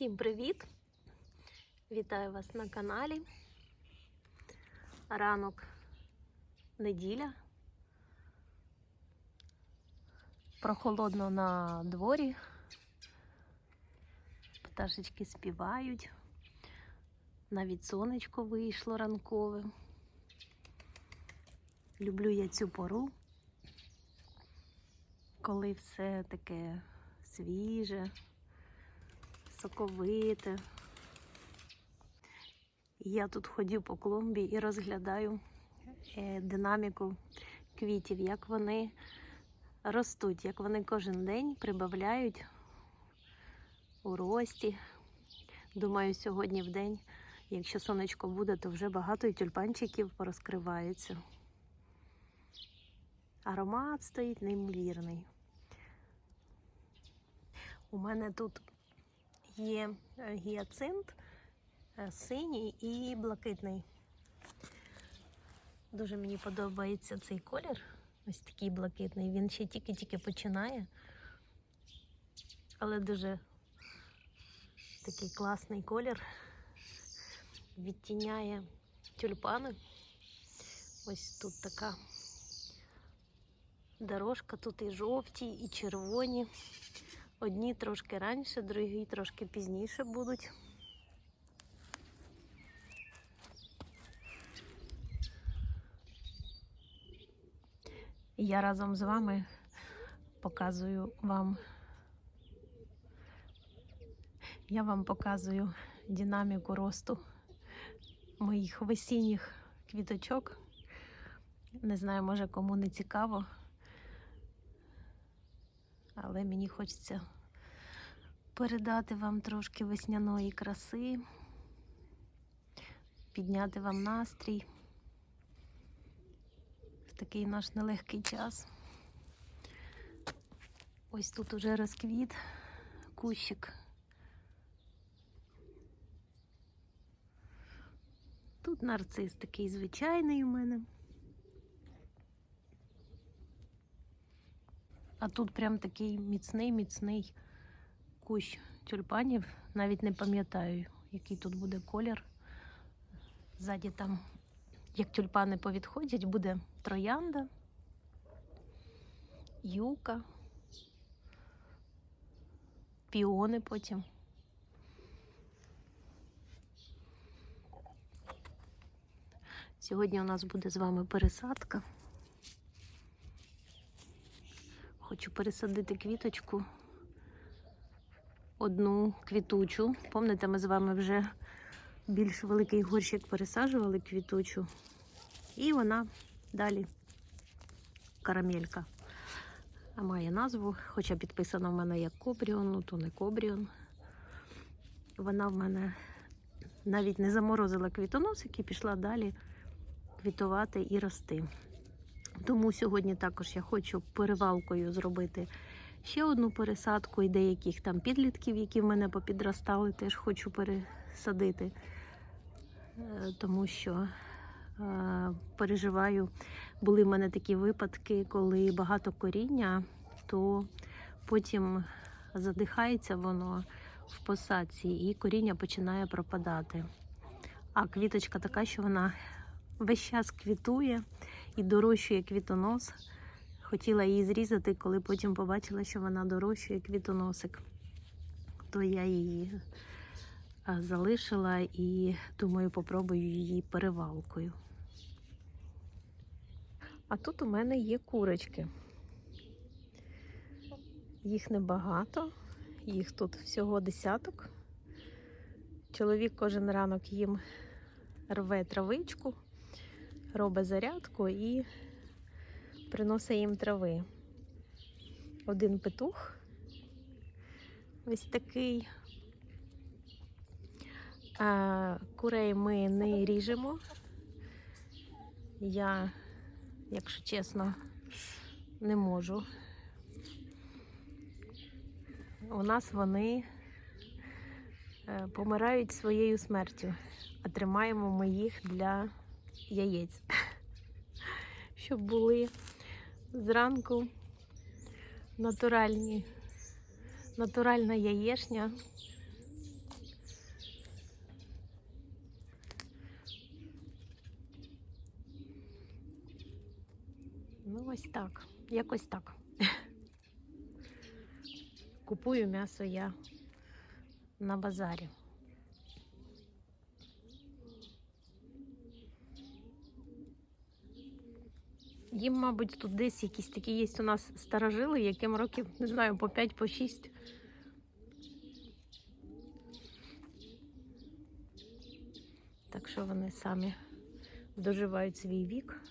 Всім привіт! Вітаю вас на каналі. Ранок неділя. Прохолодно на дворі. Пташечки співають. Навіть сонечко вийшло ранкове. Люблю я цю пору, коли все таке свіже соковите. Я тут ходю по клумбі і розглядаю е, динаміку квітів, як вони ростуть, як вони кожен день прибавляють у рості. Думаю, сьогодні в день, якщо сонечко буде, то вже багато і тюльпанчиків порозкриваються. Аромат стоїть неймовірний. У мене тут є е, гіацинт е, синій і блакитний. Дуже мені подобається цей колір. Ось такий блакитний. Він ще тільки-тільки починає. Але дуже такий класний колір. Відтіняє тюльпани. Ось тут така дорожка, тут і жовті, і червоні. Одні трошки раніше, другі трошки пізніше будуть. Я разом з вами показую вам. Я вам показую динаміку росту моїх весінніх квіточок. Не знаю, може кому не цікаво, але мені хочеться передати вам трошки весняної краси, підняти вам настрій в такий наш нелегкий час. Ось тут уже розквіт, кущик. Тут нарцис такий звичайний у мене. А тут прям такий міцний, міцний кущ тюльпанів. Навіть не пам'ятаю, який тут буде колір. Ззаді там, як тюльпани повідходять, буде троянда, юка, піони потім. Сьогодні у нас буде з вами пересадка. Хочу пересадити квіточку. Одну квітучу. Пам'ятаєте, ми з вами вже більш великий горщик пересаджували квітучу. І вона далі карамелька. А має назву, хоча підписана в мене як Кобріон, ну то не Кобріон. Вона в мене навіть не заморозила квітоносик і пішла далі квітувати і рости. Тому сьогодні також я хочу перевалкою зробити ще одну пересадку і деяких там підлітків, які в мене попідростали, теж хочу пересадити, Е, тому що е, переживаю, були в мене такі випадки, коли багато коріння, то потім задихається воно в посадці і коріння починає пропадати. А квіточка така, що вона весь час квітує і дорощує квітонос. Хотіла її зрізати, коли потім побачила, що вона дорощує квітоносик. То я її залишила і думаю, попробую її перевалкою. А тут у мене є курочки. Їх небагато, їх тут всього десяток. Чоловік кожен ранок їм рве травичку, робить зарядку і приносить їм трави. Один петух ось такий. Курей ми не ріжемо. Я, якщо чесно, не можу. У нас вони е, помирають своєю смертю, а тримаємо ми їх для яєць, щоб були зранку натуральні, натуральна яєшня. Ну, ось так, якось так. Купую м'ясо я на базарі. Їм, мабуть, тут десь якісь такі є у нас старожили, яким років, не знаю, по 5, по 6. Так що вони самі доживають свій вік.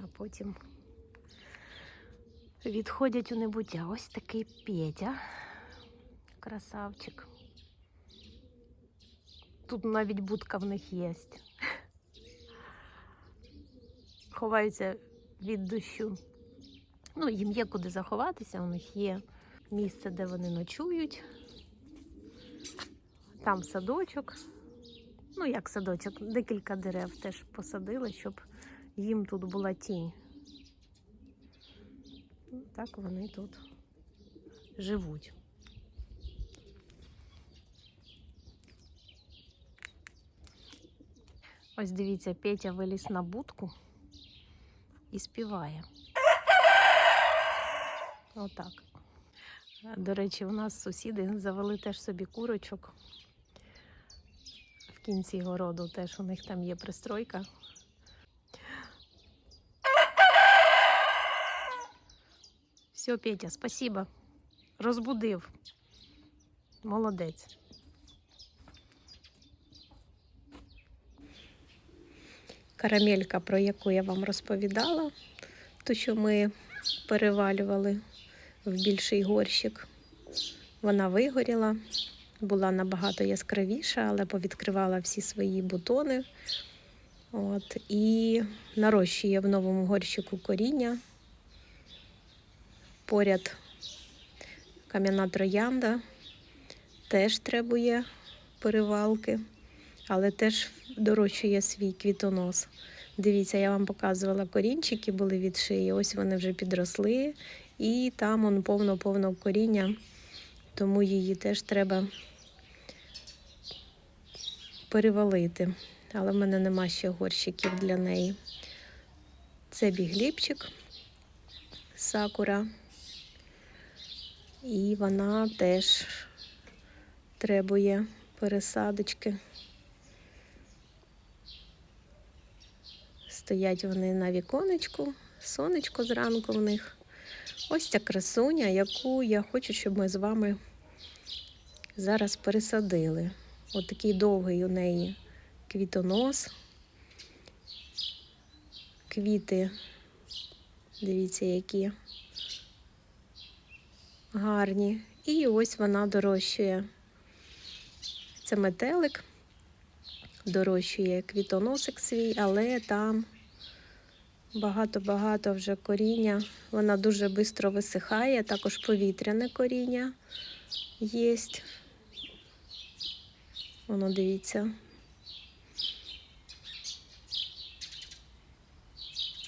А потім відходять у небуття. Ось такий Петя. Красавчик. Тут навіть будка в них є. Ховаються від дощу. Ну, їм є куди заховатися, у них є місце, де вони ночують. Там садочок. Ну, як садочок, декілька дерев теж посадили, щоб їм тут була тінь. Так вони тут живуть. Ось дивіться, Петя виліз на будку і співає. Отак. До речі, у нас сусіди завели теж собі курочок. В кінці городу теж у них там є пристройка. Все, Петя, спасибо. Розбудив. Молодець. Карамелька, про яку я вам розповідала, ту, що ми перевалювали в більший горщик. Вона вигоріла, була набагато яскравіша, але повідкривала всі свої бутони. От, і нарощує в новому горщику коріння. Поряд кам'яна троянда теж требує перевалки, але теж дорощує свій квітонос. Дивіться, я вам показувала корінчики, були від шиї. Ось вони вже підросли, і там он повно-повно коріння, тому її теж треба перевалити. Але в мене нема ще горщиків для неї. Це бігліпчик сакура. І вона теж требує пересадочки. Стоять вони на віконечку, сонечко зранку в них. Ось ця красуня, яку я хочу, щоб ми з вами зараз пересадили. Такий довгий у неї квітонос. Квіти, дивіться, які гарні. І ось вона дорощує. Це метелик, дорощує квітоносик свій, але там багато-багато вже коріння. Вона дуже швидко висихає, також повітряне коріння є. Воно дивіться.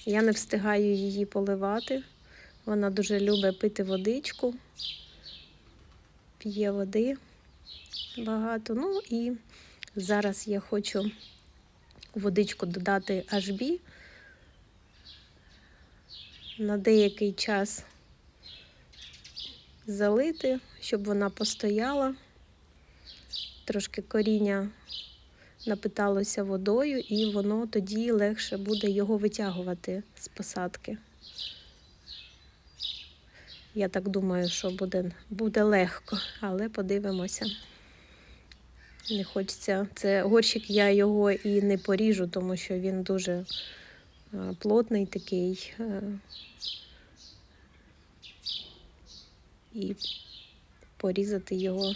Я не встигаю її поливати. Вона дуже любить пити водичку, п'є води багато. Ну і зараз я хочу водичку додати HB на деякий час залити, щоб вона постояла. Трошки коріння напиталося водою, і воно тоді легше буде його витягувати з посадки. Я так думаю, що буде, буде легко, але подивимося. Не хочеться. Це горщик, я його і не поріжу, тому що він дуже плотний такий. е, І порізати його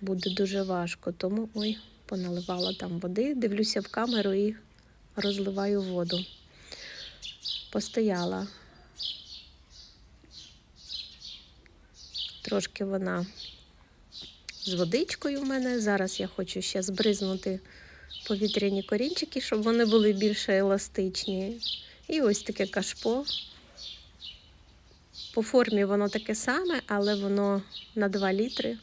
буде дуже важко. Тому ой, поналивала там води, дивлюся в камеру і розливаю воду. Постояла. Трошки вона з водичкою в мене. Зараз я хочу ще збризнути повітряні корінчики, щоб вони були більше еластичні. І ось таке кашпо. По формі воно таке саме, але воно на 2 літри.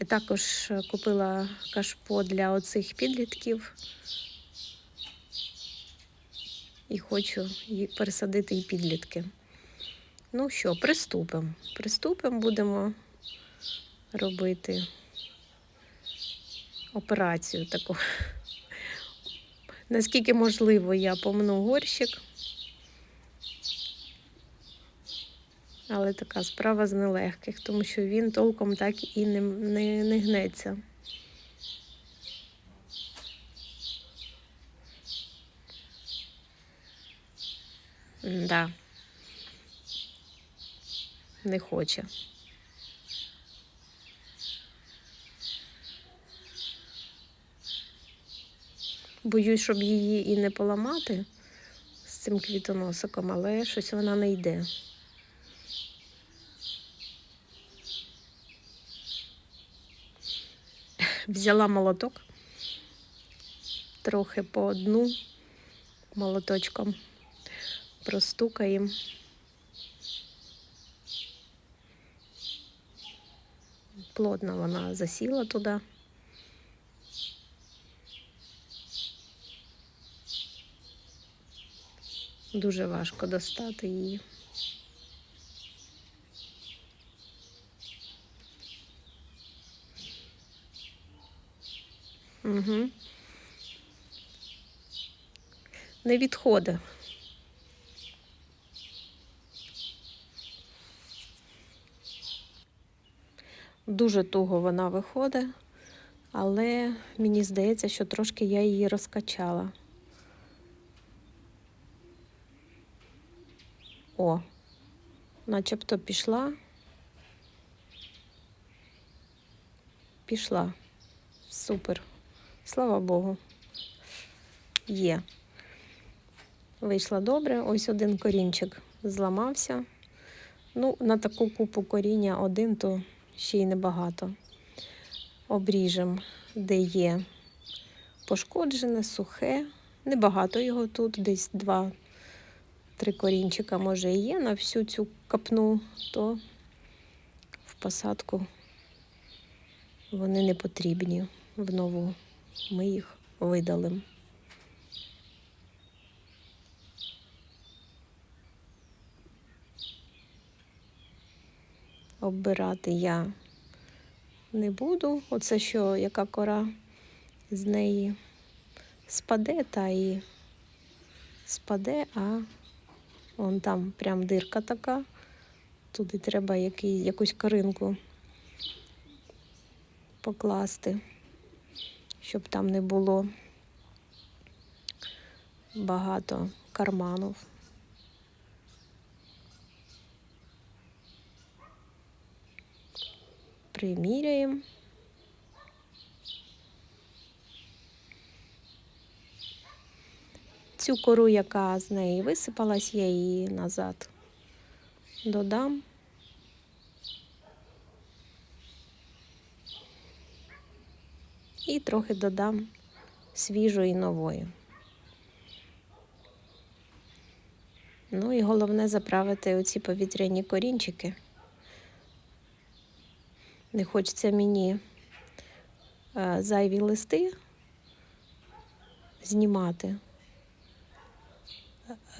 І також купила кашпо для оцих підлітків. і хочу пересадити і підлітки. Ну що, приступимо. Приступимо, будемо робити операцію таку. Наскільки можливо, я помну горщик. Але така справа з нелегких, тому що він толком так і не, не, не гнеться. Да. Не хоче. Боюсь, щоб її і не поламати з цим квітоносиком, але щось вона не йде. Взяла молоток, трохи по дну молоточком простукаємо. Плотно вона засіла туди. Дуже важко достати її. Угу. Не відходить. Дуже туго вона виходить, але мені здається, що трошки я її розкачала. О, начебто пішла. Пішла. Супер. Слава Богу. Є. Вийшла добре. Ось один корінчик зламався. Ну, на таку купу коріння один, то ще й небагато. Обріжемо, де є пошкоджене, сухе. Небагато його тут, десь два-три корінчика, може, і є на всю цю капну, то в посадку вони не потрібні в нову. Ми їх видалимо. Оббирати я не буду. Оце що, яка кора з неї спаде, та і спаде, а вон там прям дирка така. Туди треба який, якусь коринку покласти, щоб там не було багато карманів. Приміряємо. Цю кору, яка з неї висипалась, я її назад додам. І трохи додам свіжої нової. Ну і головне заправити оці повітряні корінчики. Не хочеться мені е, зайві листи знімати.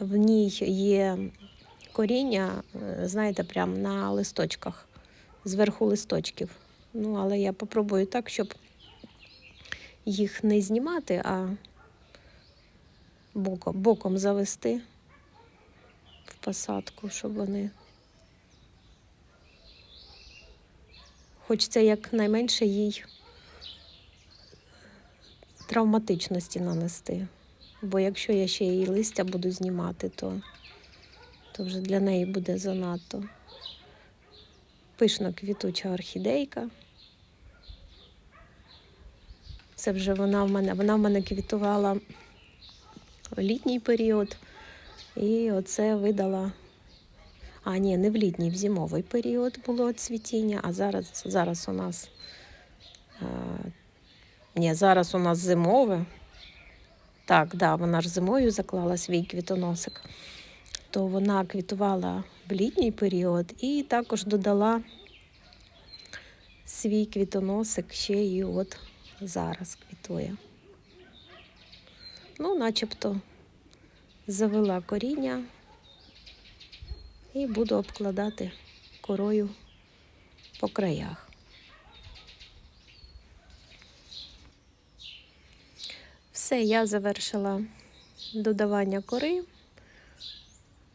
В ній є коріння, е, знаєте, прямо на листочках, зверху листочків. Ну, але я попробую так, щоб їх не знімати, а боком, боком завести в посадку, щоб вони. Хочеться якнайменше їй травматичності нанести. Бо якщо я ще її листя буду знімати, то, то вже для неї буде занадто. Пишна квітуча орхідейка. Це вже вона в мене, вона в мене квітувала в літній період. І оце видала. А, ні, не в літній, в зимовий період було цвітіння, а зараз зараз у нас а, ні, зараз у нас зимове. Так, да, вона ж зимою заклала свій квітоносик. То вона квітувала в літній період і також додала свій квітоносик ще і от зараз квітує. Ну, начебто завела коріння і буду обкладати корою по краях. Все, я завершила додавання кори.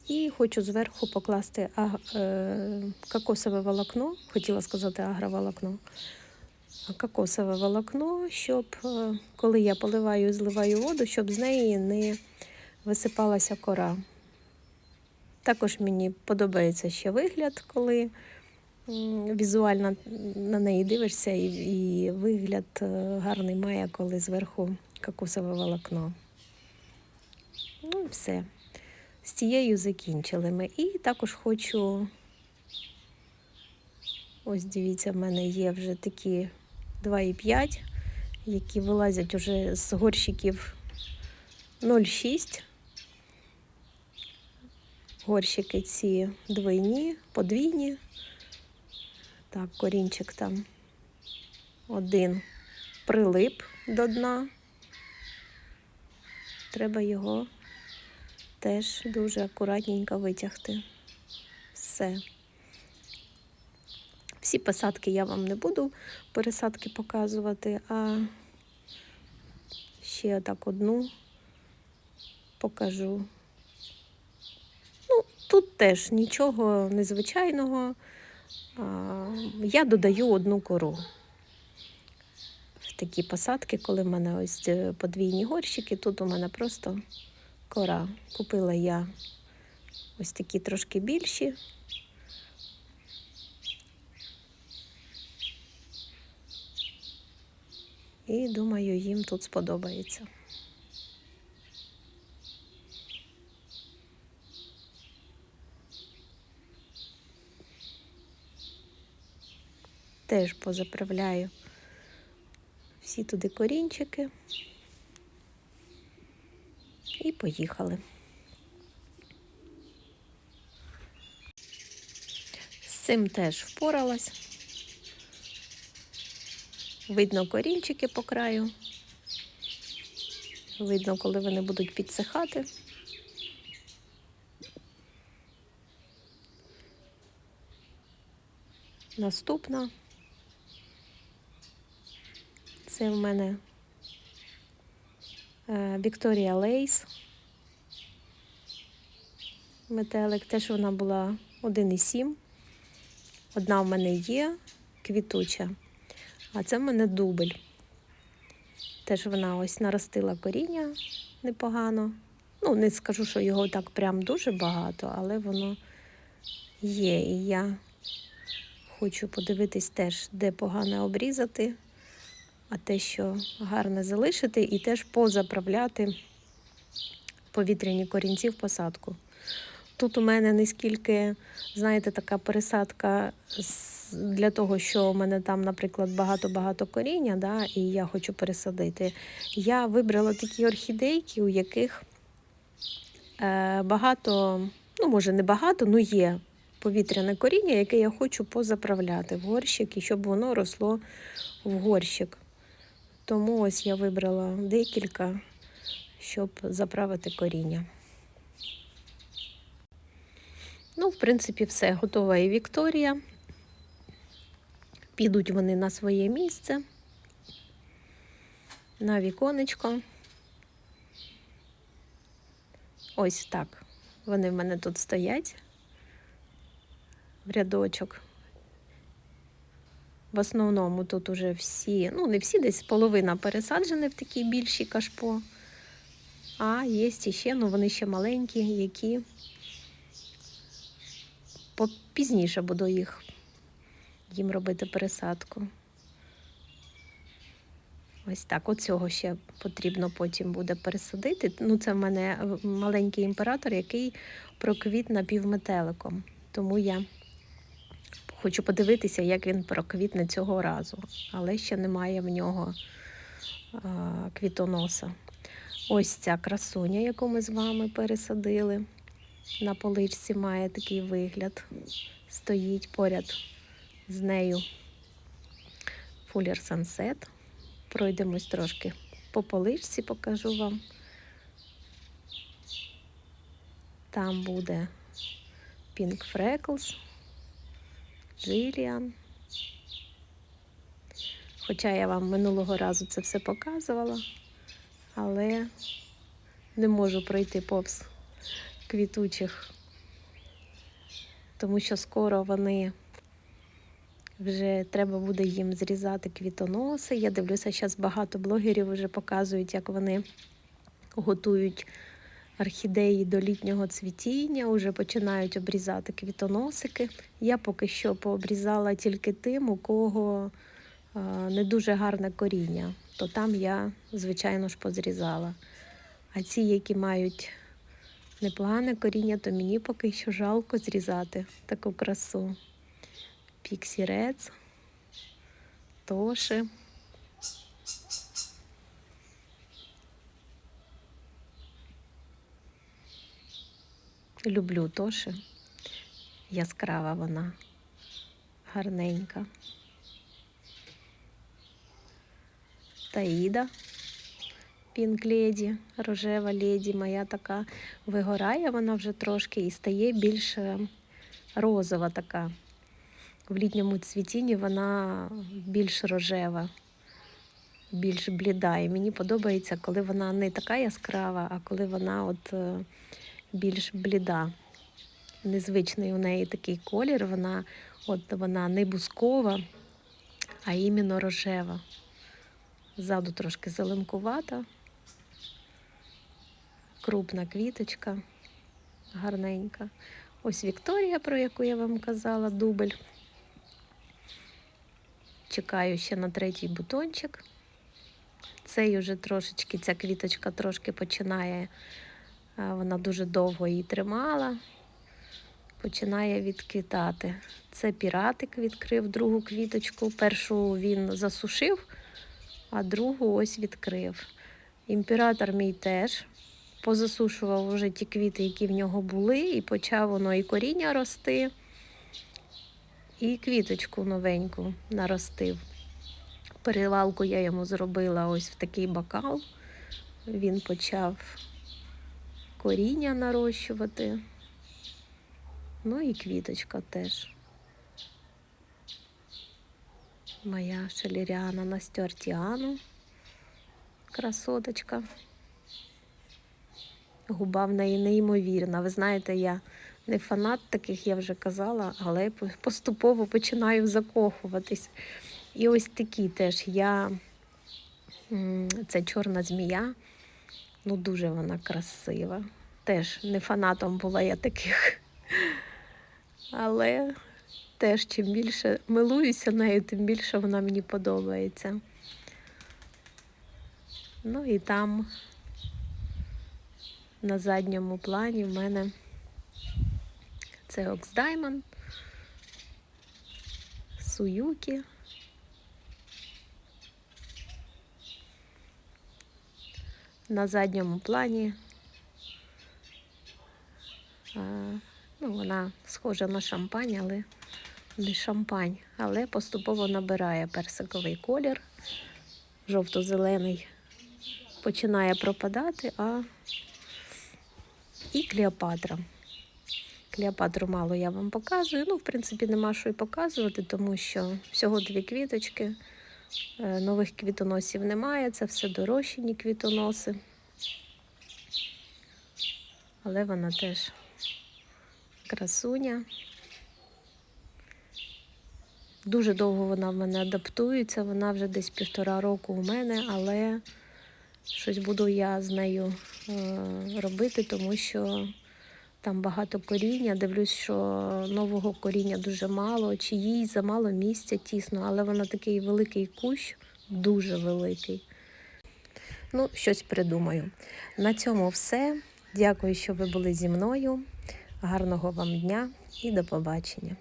І хочу зверху покласти е, кокосове волокно, хотіла сказати агроволокно, кокосове волокно, щоб е, коли я поливаю і зливаю воду, щоб з неї не висипалася кора. Також мені подобається ще вигляд, коли візуально на неї дивишся, і, і вигляд е, гарний має, коли зверху кокосове волокно. Ну все. З цією закінчили ми. І також хочу. Ось дивіться, в мене є вже такі 2,5, які вилазять уже з горщиків 0,6. Горщики ці двойні, подвійні. Так, корінчик там один прилип до дна. Треба його теж дуже акуратненько витягти. Все. Всі посадки я вам не буду пересадки показувати, а ще так одну покажу. Ну, тут теж нічого незвичайного. Я додаю одну кору. Такі посадки, коли в мене ось е, подвійні горщики, тут у мене просто кора. Купила я ось такі трошки більші. І думаю, їм тут сподобається. Теж позаправляю всі туди корінчики. І поїхали. З цим теж впоралась. Видно корінчики по краю. Видно, коли вони будуть підсихати. Наступна. Це в мене Вікторія Лейс. Метелик. Теж вона була 1,7. Одна в мене є квітуча, а це в мене дубль. Теж вона ось наростила коріння непогано. Ну, не скажу, що його так прям дуже багато, але воно є. І я хочу подивитись теж, де погано обрізати, а те, що гарне залишити, і теж позаправляти повітряні корінці в посадку. Тут у мене не скільки, знаєте, така пересадка для того, що у мене там, наприклад, багато-багато коріння, да, і я хочу пересадити. Я вибрала такі орхідейки, у яких е, багато, ну, може, не багато, ну є повітряне коріння, яке я хочу позаправляти в горщик і щоб воно росло в горщик. Тому ось я вибрала декілька, щоб заправити коріння. Ну, в принципі, все. Готова і Вікторія. Підуть вони на своє місце, на віконечко. Ось так. Вони в мене тут стоять в рядочок. В основному тут уже всі, ну не всі, десь половина пересаджені в такі більші кашпо. А є ще, ну вони ще маленькі, які попізніше буду їх їм робити пересадку. Ось так. Оцього ще потрібно потім буде пересадити. Ну, це в мене маленький імператор, який проквіт напівметеликом. Тому я хочу подивитися, як він проквітне цього разу. Але ще немає в нього квітоноса. Ось ця красуня, яку ми з вами пересадили. На поличці має такий вигляд. Стоїть поряд з нею Fuller Sunset. Пройдемось трошки по поличці, покажу вам. Там буде Pink Freckles, Jillian. Хоча я вам минулого разу це все показувала, але не можу пройти повз квітучих, тому що скоро вони вже треба буде їм зрізати квітоноси. Я дивлюся, зараз багато блогерів вже показують, як вони готують орхідеї до літнього цвітіння, вже починають обрізати квітоносики. Я поки що пообрізала тільки тим, у кого не дуже гарне коріння, то там я, звичайно ж, позрізала. А ці, які мають непогане коріння, то мені поки що жалко зрізати таку красу. Піксі Рец, Тоши. Люблю Тоши. Яскрава вона, гарненька. Таїда, Пінк леді, рожева леді, моя така вигорає вона вже трошки і стає більш е, розова така. В літньому цвітінні вона більш рожева, більш бліда. І мені подобається, коли вона не така яскрава, а коли вона от е, більш бліда. Незвичний у неї такий колір, вона, от вона не бускова, а іменно рожева. Ззаду трошки зеленкувата, крупна квіточка, гарненька. Ось Вікторія, про яку я вам казала, дубль. Чекаю ще на третій бутончик. Цей уже трошечки, ця квіточка трошки починає, вона дуже довго її тримала, починає відквітати. Це піратик відкрив другу квіточку. Першу він засушив, а другу ось відкрив. Імператор мій теж позасушував вже ті квіти, які в нього були, і почав воно і коріння рости, і квіточку новеньку наростив. Перевалку я йому зробила ось в такий бокал. Він почав коріння нарощувати. Ну і квіточка теж. Моя шелеріана Настюартіану. Красоточка. Губа в неї неймовірна. Ви знаєте, я не фанат таких, я вже казала, але поступово починаю закохуватись. І ось такі теж я. Це чорна змія. Ну, дуже вона красива. Теж не фанатом була я таких. Але теж чим більше милуюся нею, тим більше вона мені подобається. Ну і там на задньому плані в мене це Окс Diamond, Суюкі. На задньому плані ну, вона схожа на шампань, але не шампань, але поступово набирає персиковий колір, жовто-зелений починає пропадати, а і Клеопатра. Клеопатру мало я вам показую. Ну, в принципі, нема що й показувати, тому що всього дві квіточки. Е, Нових квітоносів немає, це все дорощені квітоноси. Але вона теж красуня. Дуже довго вона в мене адаптується, вона вже десь півтора року у мене, але щось буду я з нею е, робити, тому що там багато коріння. Дивлюсь, що нового коріння дуже мало, чи їй замало місця тісно, але вона такий великий кущ, дуже великий. Ну, щось придумаю. На цьому все. Дякую, що ви були зі мною. Гарного вам дня і до побачення.